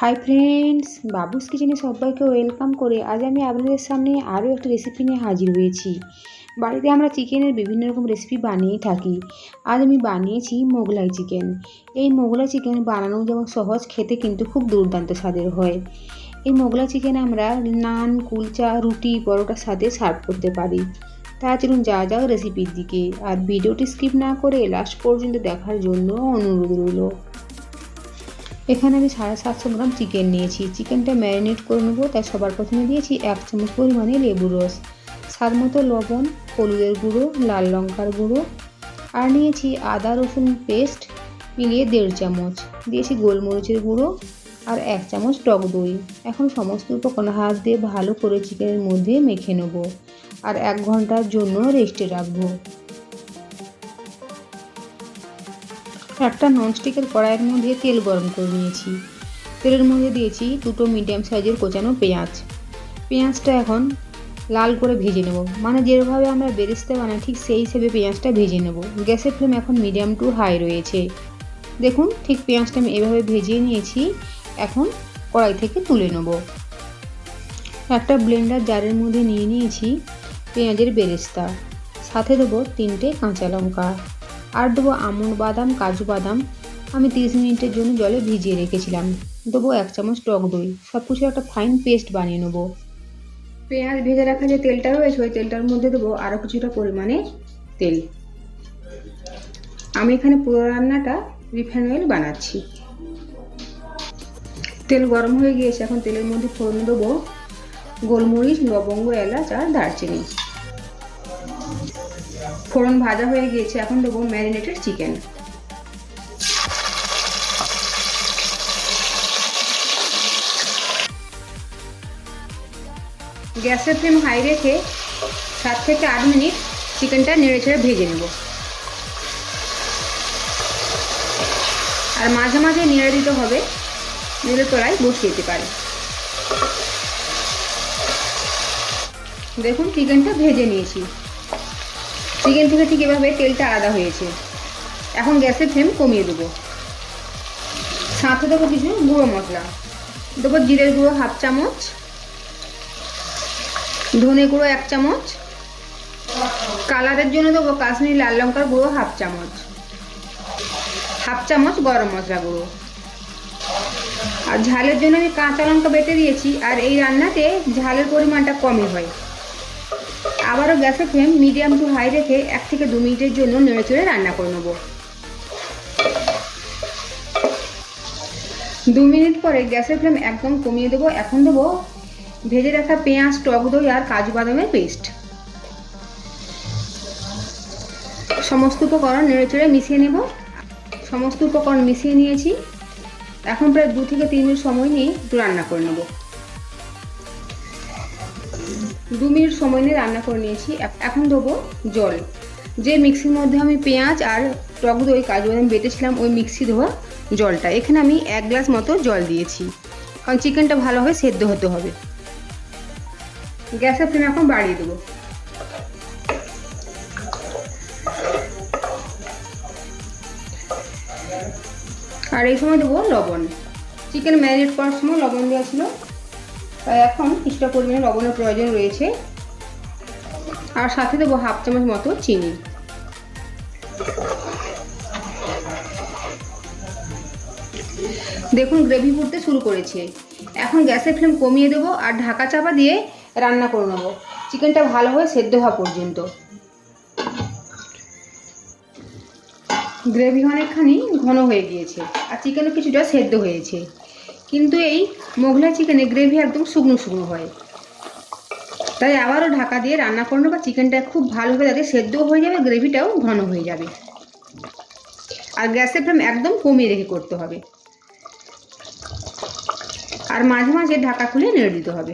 Hi friends বাবুস কিচেনে সবাইকে welcome করে আজ আমি আপনাদের সামনে আরও একটা রেসিপি নিয়ে হাজির হয়েছি। বাড়িতে আমরা চিকেনের বিভিন্ন রকম রেসিপি বানিয়ে থাকি। আজ আমি বানিয়েছি মোগলাই চিকেন এই মোগলাই চিকেন বানানো যেমন সহজ, খেতে কিন্তু খুব দুর্দান্ত স্বাদের হয়। এই মোগলাই চিকেন আমরা নান, কুলচা, রুটি, পরোটার সাথে সার্ভ করতে পারি। তা চলুন যা যাও রেসিপির দিকে। আর ভিডিওটি স্কিপ না করে লাস্ট পর্যন্ত দেখার জন্য অনুরোধ রইল। এখানে আমি সাড়ে সাতশো গ্রাম চিকেন নিয়েছি। চিকেনটা ম্যারিনেট করে নেব, তাই সবার প্রথমে দিয়েছি এক চামচ পরিমাণে লেবু রস। স্বাদ মতো লবণ, হলুদের গুঁড়ো, লাল লঙ্কার গুঁড়ো, আর নিয়েছি আদা, রসুন পেস্ট মিলিয়ে দেড় চামচ। দিয়েছি গোলমরিচের গুঁড়ো আর এক চামচ টক দই। এখন সমস্ত উপকরণ হাত দিয়ে ভালো করে চিকেনের মধ্যে মেখে নেব। আর এক ঘণ্টার জন্য রেস্টে রাখব। একটা ননস্টিকের কড়াইয়ের মধ্যে তেল গরম করে নিয়েছি। তেলের মধ্যে দিয়েছি দুটো মিডিয়াম সাইজের কোচানো পেঁয়াজ। পেঁয়াজটা এখন লাল করে ভেজে নেব। মানে যেভাবে আমরা বেরেস্তা বানাই, ঠিক সেই হিসেবে পেঁয়াজটা ভেজে নেব। গ্যাসের ফ্লেম এখন মিডিয়াম টু হাই রয়েছে। দেখুন, ঠিক পেঁয়াজটা আমি এভাবে ভেজিয়ে নিয়েছি। এখন কড়াই থেকে তুলে নেব। একটা ব্লেন্ডার জারের মধ্যে নিয়ে নিয়েছি পেঁয়াজের বেরেস্তা। সাথে দেবো তিনটে কাঁচা লঙ্কা। আর দেবো আমন্ড বাদাম, কাজু বাদাম। আমি তিরিশ মিনিটের জন্য জলে ভিজিয়ে রেখেছিলাম। দেবো এক চামচ টক দই। সব কিছু একটা ফাইন পেস্ট বানিয়ে নেব। পেঁয়াজ ভেজে রাখা যে তেলটা রয়েছে, ওই তেলটার মধ্যে দেবো আরও কিছুটা পরিমাণে তেল। আমি এখানে পুরো রান্নাটা রিফাইন অয়েল বানাচ্ছি। তেল গরম হয়ে গিয়েছে, এখন তেলের মধ্যে ফোড়ন দেবো। গোলমরিচ, লবঙ্গ, এলাচ আর দারচিনি। ফোড়ন ভাজা হয়ে গিয়েছে, এখন দেবো ম্যারিনেটেড চিকেন। গ্যাসের ফ্লেম হাই রেখে সাত থেকে আট মিনিট চিকেনটা নেড়ে ছেড়ে ভেজে নেব। আর মাঝে মাঝে নেড়ে দিতে হবে নেড়ে তোলায় বসে যেতে পারে। দেখুন, চিকেনটা ভেজে নিয়েছি। চিকেন থেকে ঠিক এভাবে তেলটা আলাদা হয়েছে। এখন গ্যাসের ফ্লেম কমিয়ে দেবো। সাথে দেবো কিছু গুঁড়ো মশলা। দেবো জিরের গুঁড়ো হাফ চামচ। ধনে গুঁড়ো এক চামচ। কালারের জন্য দেবো কাশ্মীরি লাল লঙ্কার গুঁড়ো হাফ চামচ। হাফ চামচ গরম মশলা গুঁড়ো। আর ঝালের জন্য আমি কাঁচা লঙ্কা বেটে দিয়েছি। আর এই রান্নাতে ঝালের পরিমাণটা কমই হয়। আবারও গ্যাসের ফ্লেম মিডিয়াম টু হাই রেখে এক থেকে দু মিনিটের জন্য নেড়ে চড়ে রান্না করে নেব। দু মিনিট পরে গ্যাসের ফ্লেম একদম কমিয়ে দেবো। এখন দেবো ভেজে রাখা পেঁয়াজ, টক দই আর কাজু বাদামের পেস্ট। সমস্ত উপকরণ নেড়ে চড়ে মিশিয়ে নেব। সমস্ত উপকরণ মিশিয়ে নিয়েছি। এখন প্রায় দু থেকে তিন মিনিট সময় নিয়ে একটু রান্না করে নেব। দু মিনিট সময় নিয়ে রান্না করে নিয়েছি। এখন দেবো জল। যে মিক্সির মধ্যে আমি পেঁয়াজ আর টক দই, কাজু বাদাম বেটেছিলাম, ওই মিক্সি ধোয়া জলটা। এখানে আমি এক গ্লাস মতো জল দিয়েছি। কারণ চিকেনটা ভালোভাবে সেদ্ধ হতে হবে। গ্যাসের ফ্লেম এখন বাড়িয়ে দেবো। আর এই সময় দেবো লবণ। চিকেন ম্যারিনেট করার সময় লবণ দেওয়া ছিল। তাই এখন কিছুটা পরিমাণে লবণের প্রয়োজন রয়েছে। আর সাথে দেবো হাফ চামচ মতো চিনি। দেখুন, গ্রেভি ফুটতে শুরু করেছে। এখন গ্যাসের ফ্লেম কমিয়ে দেবো আর ঢাকা চাপা দিয়ে রান্না করে নেব। চিকেনটা ভালোভাবে সেদ্ধ হওয়া পর্যন্ত। গ্রেভি অনেকখানি ঘন হয়ে গিয়েছে আর চিকেনও কিছুটা সেদ্ধ হয়েছে। কিন্তু এই মোগলাই চিকেনে গ্রেভি একদম শুকনো শুকনো হয়। তাই আবারও ঢাকা দিয়ে রান্না করব বা চিকেনটা খুব ভালোভাবে যাতে সেদ্ধও হয়ে যাবে গ্রেভিটাও ঘন হয়ে যাবে। আর গ্যাসের ফ্লেম একদম কমিয়ে রেখে করতে হবে। আর মাঝে মাঝে ঢাকা খুলে নেড়ে দিতে হবে।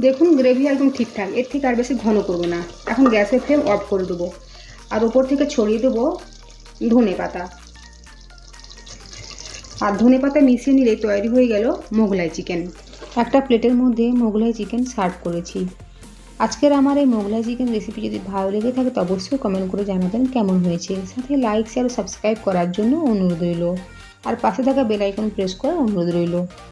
দেখুন গ্রেভি একদম ঠিকঠাক। এর থেকে আর বেশি ঘন করব না। এখন গ্যাসের ফ্লেম অফ করে দেবো। আর ওপর থেকে ছড়িয়ে দেবো ধনে পাতা আর ধনে পাতা মিশিয়ে নিলে তৈরি হয়ে গেল মোগলাই চিকেন। একটা প্লেটের মধ্যে মোগলাই চিকেন সার্ভ করেছি। আজকের আমার এই মোগলাই চিকেন রেসিপি যদি ভালো লেগে থাকে তো অবশ্যই কমেন্ট করে জানাবেন কেমন হয়েছে। সাথে লাইক শেয়ার সাবস্ক্রাইব করার জন্য অনুরোধ রইল। আর পাশে থাকা বেল আইকন প্রেস করার অনুরোধ রইল।